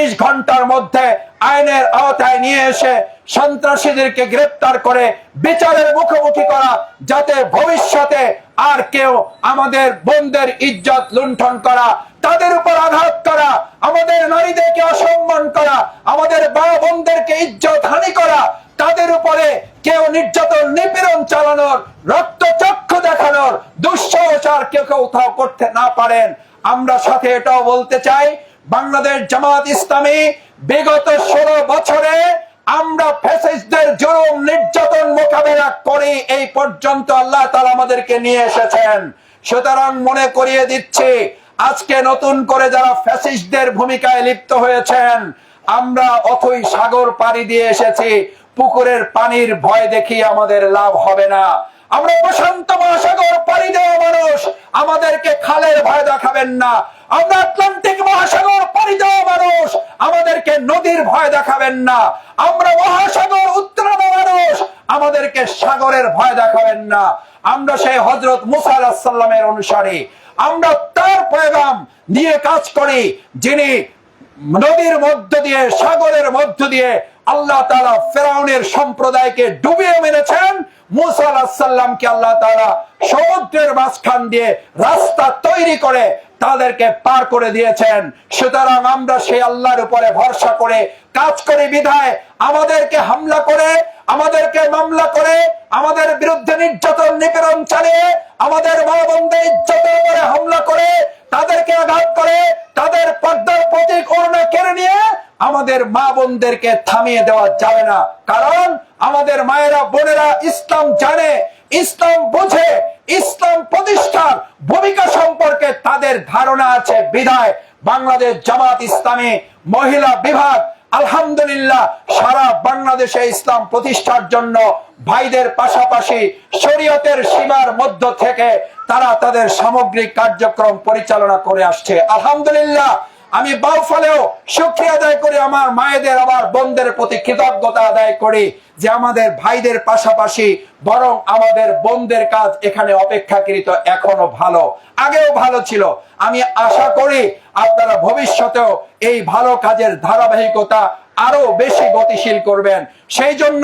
চব্বিশ ঘণ্টার মধ্যে আইনের আওতায় নিয়ে এসে সন্ত্রাসীদেরকে গ্রেপ্তার করে বিচারের মুখোমুখি করা যাতে ভবিষ্যতে আর কেউ আমাদের বোনদের ইজ্জত লুণ্ঠন করা, তাদের উপর আঘাত করা, আমাদের নারীদেরকে অসম্মান করা, আমাদের মা বোনদেরকে ইজ্জত হানি করা, তাদের উপরে কেউ নির্যাতন, নিপীড়ন চালানোর, রক্তচক্ষু দেখানোর দুঃসাহসার কেউ কেউ তাও করতে না পারেন। আমরা সাথে এটাও বলতে চাই বাংলাদেশ জামাত ইসলামী বিগত ষোলো বছরে আমরা ফ্যাসিস্টদের জুলুম, নির্যাতন মোকাবেলা করি এই পর্যন্ত আল্লাহ তাআলা আমাদেরকে নিয়ে এসেছেন। সুতরাং মনে করিয়ে দিচ্ছি, আজকে নতুন করে যারা ফ্যাসিস্টদের ভূমিকায় লিপ্ত হয়েছেন, আমরা অথই সাগর পাড়ি দিয়ে এসেছি, পুকুরের পানির ভয় দেখি আমাদের লাভ হবে না। আমরা প্রশান্ত মহাসাগর পাড়ি দেওয়া মানুষ, আমাদেরকে খালের ভয় দেখাবেন না। আমরা আটলান্টিক মহাসাগর দেওয়া মানুষ, আমাদেরকে নদীর ভয় দেখাবেন না। আমরা মহাসাগর উত্তরানো মানুষ, আমাদেরকে সাগরের ভয় দেখাবেন না। আমরা সেই হজরত মুসা সাল্লামের আমরা তার পয়গাম নিয়ে কাজ করি, যিনি নদীর মধ্য দিয়ে, সাগরের মধ্য দিয়ে আল্লাহ তাআলা ফেরাউনের সম্প্রদায়কে ডুবিয়ে মেরেছেন। মুসা আলাহিসাল্লামকে আল্লাহ তাআলা সমুদ্রের মাঝখান দিয়ে রাস্তা তৈরি করে তাদেরকে পার করে দিয়েছেন। সুতরাং আমরা সেই আল্লাহর উপরে ভরসা করে কাজ করি বিধায়, আমাদেরকে হামলা করে, আমাদেরকে মামলা করে, আমাদের বিরুদ্ধে নির্যাতন, নিপীড়ন চালিয়ে, আমাদের মা বোনদের ইজ্জতের উপরে হামলা করে, তাদেরকে আঘাত করে, তাদের পর্দার প্রতীক ওড়না কেড়ে নিয়ে আমাদের মা বোনদেরকে থামিয়ে দেওয়া যাবে না। কারণ আমাদের মায়েরা, বোনেরা ইসলাম জানে, ইসলাম বোঝে, ইসলাম প্রতিষ্ঠার ভূমিকা সম্পর্কে তাদের ধারণা আছে বিধায় বাংলাদেশ জামাত ইসলামী, মহিলা বিভাগ, আলহামদুলিল্লাহ, সারা বাংলাদেশে ইসলাম প্রতিষ্ঠার জন্য ভাইদের পাশাপাশি শরীয়তের সীমার মধ্য থেকে তারা তাদের সামগ্রিক কার্যক্রম পরিচালনা করে আসছে। আলহামদুলিল্লাহ আমি বাউফলেও শুক্রিয়া আদায় করি, আমার মায়েদের, আমার বোনদের প্রতি কৃতজ্ঞতা আদায় করি যে আমাদের ভাইদের পাশাপাশি বরং আমাদের বোনদের কাজ এখানে অপেক্ষাকৃত এখনও ভালো, আগেও ভালো ছিল। আমি আশা করি আপনারা ভবিষ্যতেও এই ভালো কাজের ধারাবাহিকতা আরও বেশি গতিশীল করবেন। সেই জন্য